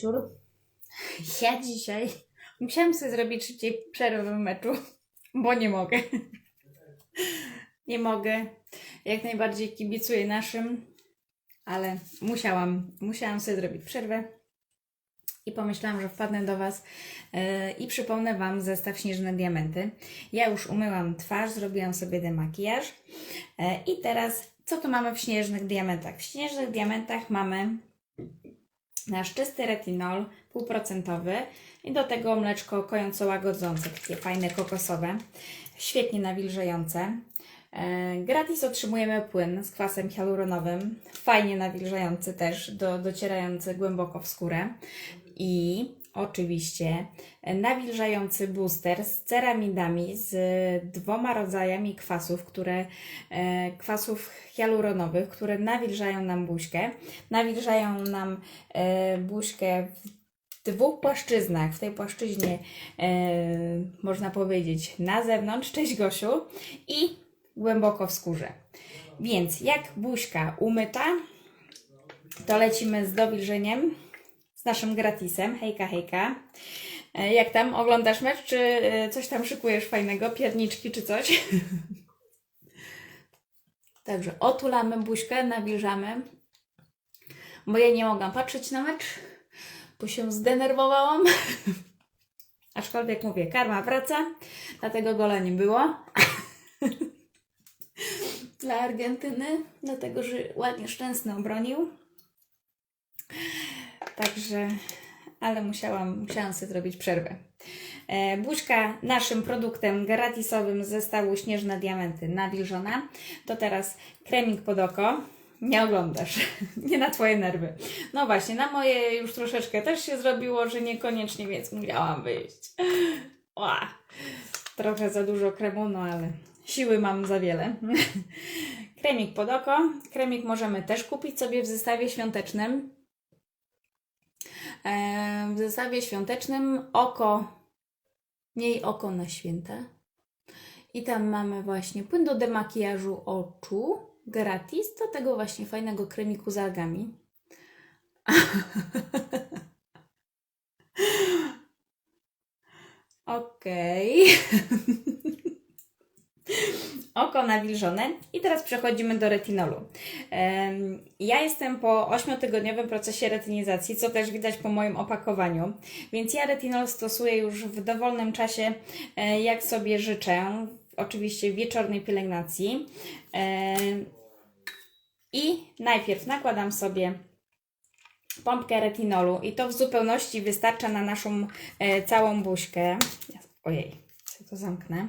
wieczór. Ja dzisiaj musiałam sobie zrobić szybciej przerwę w meczu, bo nie mogę. Nie mogę. Jak najbardziej kibicuję naszym, ale musiałam, musiałam sobie zrobić przerwę. I pomyślałam, że wpadnę do Was yy, i przypomnę Wam zestaw Śnieżne Diamenty. Ja już umyłam twarz, zrobiłam sobie demakijaż. Yy, I teraz, co tu mamy w Śnieżnych Diamentach? W Śnieżnych Diamentach mamy nasz czysty retinol półprocentowy i do tego mleczko kojąco łagodzące, takie fajne kokosowe, świetnie nawilżające. E, Gratis otrzymujemy płyn z kwasem hialuronowym, fajnie nawilżający też, do, docierający głęboko w skórę. I oczywiście nawilżający booster z ceramidami, z dwoma rodzajami kwasów, które, e, kwasów hialuronowych, które nawilżają nam buźkę. Nawilżają nam e, buźkę w dwóch płaszczyznach. W tej płaszczyźnie e, można powiedzieć na zewnątrz, cześć Gosiu, i głęboko w skórze. Więc jak buźka umyta, to lecimy z dowilżeniem, z naszym gratisem. Hejka, hejka. E, Jak tam oglądasz mecz, czy e, coś tam szykujesz fajnego, pierniczki czy coś? Także otulamy buźkę, nawilżamy. Bo ja nie mogłam patrzeć na mecz, bo się zdenerwowałam. Aczkolwiek mówię, karma wraca, dlatego gola nie było. Dla Argentyny, dlatego że ładnie Szczęsny obronił. Także, ale musiałam, musiałam sobie zrobić przerwę. E, buźka naszym produktem gratisowym z zestawu Śnieżne Diamenty nawilżona. To teraz kremik pod oko. Nie oglądasz, nie na Twoje nerwy. No właśnie, na moje już troszeczkę też się zrobiło, że niekoniecznie, więc musiałam wyjść. Ła, trochę za dużo kremu, no ale siły mam za wiele. Kremik pod oko. Kremik możemy też kupić sobie w zestawie świątecznym. E, W zestawie świątecznym oko, miej oko na święta. I tam mamy właśnie płyn do demakijażu oczu, gratis, do tego właśnie fajnego kremiku z algami. Okej. Oko nawilżone. I teraz przechodzimy do retinolu. Ja jestem po 8-tygodniowym procesie retinizacji, co też widać po moim opakowaniu, więc ja retinol stosuję już w dowolnym czasie, e, jak sobie życzę, oczywiście w wieczornej pielęgnacji. I najpierw nakładam sobie pompkę retinolu i to w zupełności wystarcza na naszą e, całą buźkę. Ojej, to zamknę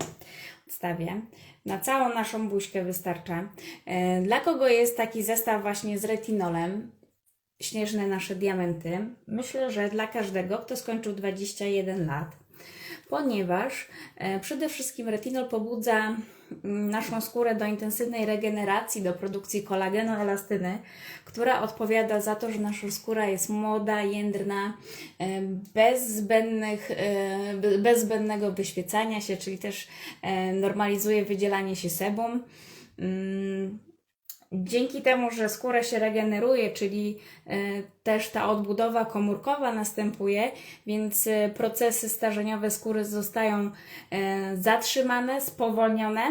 odstawię. Na całą naszą buźkę wystarcza. E, Dla kogo jest taki zestaw właśnie z retinolem? Śnieżne nasze diamenty. Myślę, że dla każdego, kto skończył 21 lat, ponieważ e, przede wszystkim retinol pobudza mm, naszą skórę do intensywnej regeneracji, do produkcji kolagenu, elastyny, która odpowiada za to, że nasza skóra jest młoda, jędrna, e, bez zbędnych, e, be- bez zbędnego wyświecania się, czyli też normalizuje wydzielanie się sebum. Dzięki temu, że skóra się regeneruje, czyli e, też ta odbudowa komórkowa następuje, więc e, procesy starzeniowe skóry zostają e, zatrzymane, spowolnione.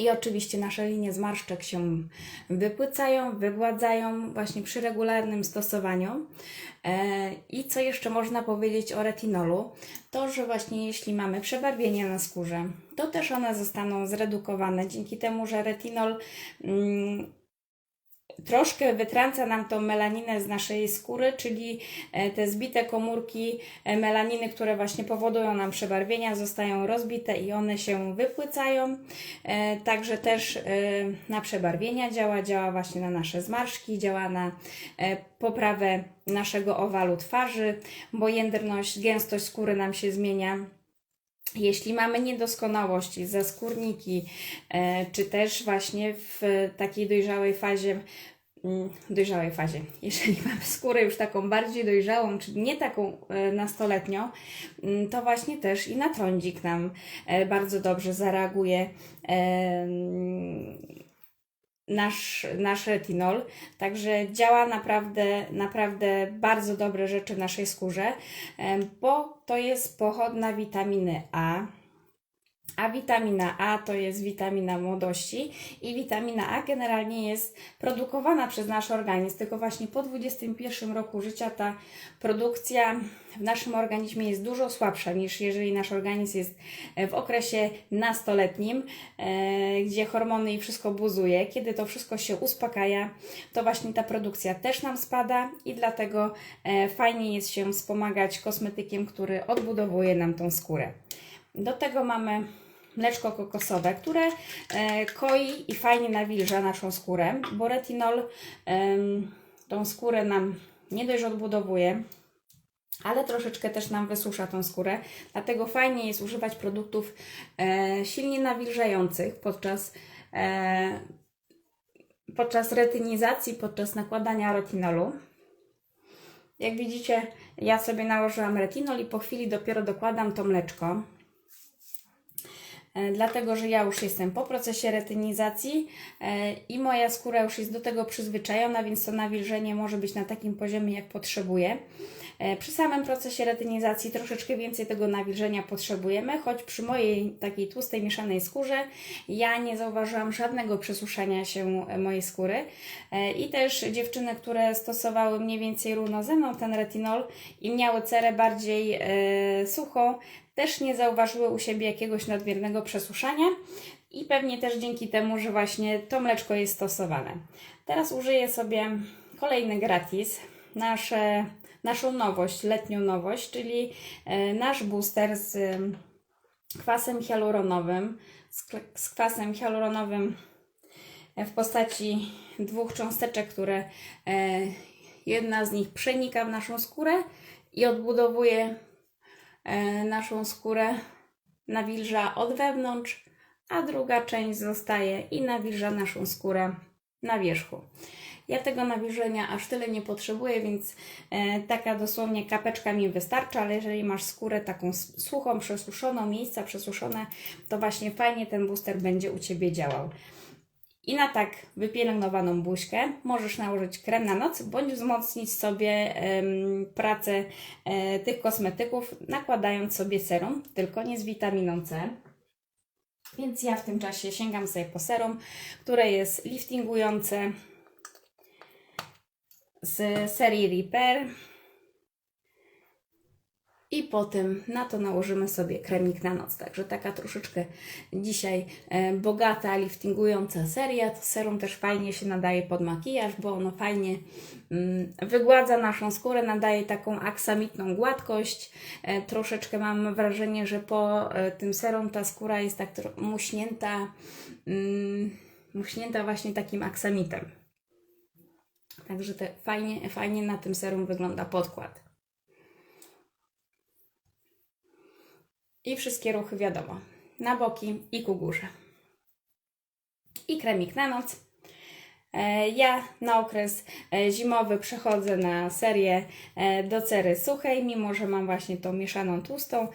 I oczywiście nasze linie zmarszczek się wypłycają, wygładzają właśnie przy regularnym stosowaniu. E, I co jeszcze można powiedzieć o retinolu? To, że właśnie jeśli mamy przebarwienia na skórze, to też one zostaną zredukowane dzięki temu, że retinol mm, troszkę wytrąca nam tą melaninę z naszej skóry, czyli e, te zbite komórki e, melaniny, które właśnie powodują nam przebarwienia, zostają rozbite i one się wypłycają. E, Także też na przebarwienia działa, działa właśnie na nasze zmarszki, działa na poprawę naszego owalu twarzy, bo jędrność, gęstość skóry nam się zmienia. Jeśli mamy niedoskonałości, zaskórniki, e, czy też właśnie w takiej dojrzałej fazie, mm, dojrzałej fazie, jeżeli mamy skórę już taką bardziej dojrzałą, czyli nie taką e, nastoletnią, mm, to właśnie też i na trądzik nam e, bardzo dobrze zareaguje. Nasz, nasz retinol. Także działa naprawdę, naprawdę bardzo dobre rzeczy w naszej skórze, bo to jest pochodna witaminy A. A witamina A to jest witamina młodości i witamina A generalnie jest produkowana przez nasz organizm, tylko właśnie po 21 roku życia ta produkcja w naszym organizmie jest dużo słabsza niż jeżeli nasz organizm jest e, w okresie nastoletnim, e, gdzie hormony i wszystko buzuje. Kiedy to wszystko się uspokaja, to właśnie ta produkcja też nam spada i dlatego e, fajnie jest się wspomagać kosmetykiem, który odbudowuje nam tą skórę. Do tego mamy mleczko kokosowe, które e, koi i fajnie nawilża naszą skórę, bo retinol tą skórę nam nie dość odbudowuje, ale troszeczkę też nam wysusza tą skórę. Dlatego fajnie jest używać produktów e, silnie nawilżających podczas, e, podczas retynizacji, podczas nakładania retinolu. Jak widzicie, ja sobie nałożyłam retinol i po chwili dopiero dokładam to mleczko. E, dlatego że ja już jestem po procesie retynizacji e, i moja skóra już jest do tego przyzwyczajona, więc to nawilżenie może być na takim poziomie, jak potrzebuję. E, Przy samym procesie retynizacji troszeczkę więcej tego nawilżenia potrzebujemy, choć przy mojej takiej tłustej, mieszanej skórze ja nie zauważyłam żadnego przesuszania się e, mojej skóry. E, I też dziewczyny, które stosowały mniej więcej równo ze mną ten retinol i miały cerę bardziej suchą, też nie zauważyły u siebie jakiegoś nadmiernego przesuszania i pewnie też dzięki temu, że właśnie to mleczko jest stosowane. Teraz użyję sobie kolejny gratis, nasze, naszą nowość, letnią nowość, czyli e, nasz booster z em, kwasem hialuronowym, z, kwasem hialuronowym e, w postaci dwóch cząsteczek, które e, jedna z nich przenika w naszą skórę i odbudowuje naszą skórę, nawilża od wewnątrz, a druga część zostaje i nawilża naszą skórę na wierzchu. Ja tego nawilżenia aż tyle nie potrzebuję, więc e, taka dosłownie kapeczka mi wystarcza, ale jeżeli masz skórę taką suchą, przesuszoną, miejsca przesuszone, to właśnie fajnie ten booster będzie u Ciebie działał. I na tak wypielęgnowaną buźkę możesz nałożyć krem na noc, bądź wzmocnić sobie pracę e, tych kosmetyków, nakładając sobie serum, tylko nie z witaminą C. Więc ja w tym czasie sięgam sobie po serum, które jest liftingujące z serii Repair. I potem na to nałożymy sobie kremik na noc. Także taka troszeczkę dzisiaj e, bogata, liftingująca seria. To serum też fajnie się nadaje pod makijaż, bo ono fajnie mm, wygładza naszą skórę, nadaje taką aksamitną gładkość. E, troszeczkę mam wrażenie, że po e, tym serum ta skóra jest tak muśnięta, mm, muśnięta właśnie takim aksamitem. Także te fajnie, fajnie na tym serum wygląda podkład. I wszystkie ruchy wiadomo. Na boki i ku górze. I kremik na noc. E, Ja na okres e, zimowy przechodzę na serię e, do cery suchej, mimo że mam właśnie tą mieszaną tłustą.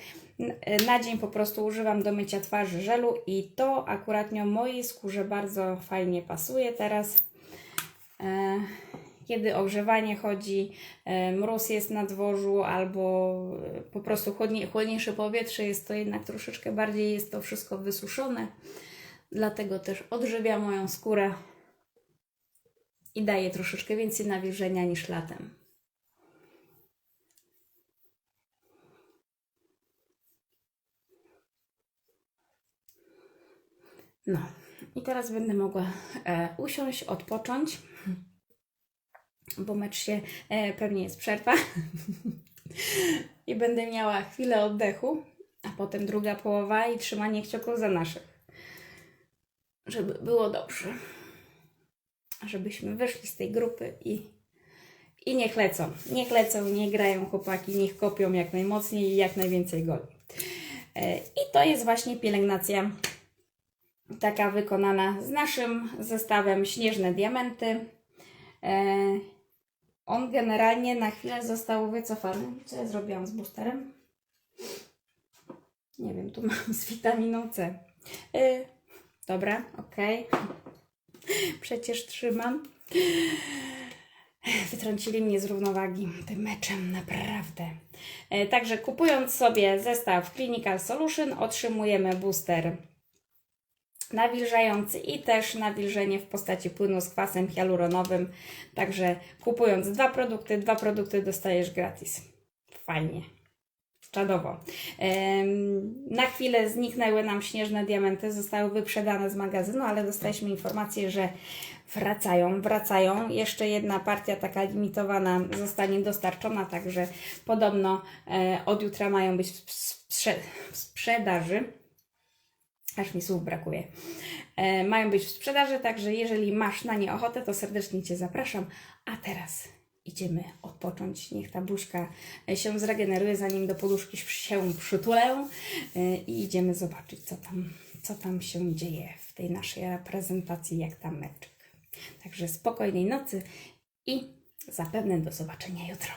Na dzień po prostu używam do mycia twarzy żelu i to akuratnie mojej skórze bardzo fajnie pasuje teraz. E, Kiedy ogrzewanie chodzi, e, mróz jest na dworzu albo e, po prostu chłodnie, chłodniejsze powietrze jest to jednak troszeczkę bardziej jest to wszystko wysuszone. Dlatego też odżywia moją skórę i daje troszeczkę więcej nawilżenia niż latem. No i teraz będę mogła e, usiąść, odpocząć, bo mecz się e, pewnie jest przerwa i będę miała chwilę oddechu, a potem druga połowa i trzymanie kciuków za naszych, żeby było dobrze żebyśmy wyszli z tej grupy i, i niech lecą. Niech lecą, niech grają chłopaki, niech kopią jak najmocniej i jak najwięcej goli. E, I to jest właśnie pielęgnacja taka wykonana z naszym zestawem Śnieżne Diamenty. E, On generalnie na chwilę został wycofany. Co ja zrobiłam z boosterem? Nie wiem, tu mam z witaminą C. E, Dobra, ok. Przecież trzymam. Wytrącili mnie z równowagi tym meczem, naprawdę. E, Także kupując sobie zestaw Clinical Solution, otrzymujemy booster nawilżający i też nawilżenie w postaci płynu z kwasem hialuronowym. Także kupując dwa produkty, dwa produkty dostajesz gratis. Fajnie. Czadowo. Na chwilę zniknęły nam śnieżne diamenty, zostały wyprzedane z magazynu, ale dostaliśmy informację, że wracają, wracają. Jeszcze jedna partia taka limitowana zostanie dostarczona, także podobno e, od jutra mają być w w sprzedaży. Aż mi słów brakuje. E, mają być w sprzedaży, także jeżeli masz na nie ochotę, to serdecznie Cię zapraszam. A teraz idziemy odpocząć. Niech ta buźka się zregeneruje, zanim do poduszki się przytulę e, i idziemy zobaczyć, co tam, co tam się dzieje w tej naszej reprezentacji, jak tam meczek. Także spokojnej nocy i zapewne do zobaczenia jutro.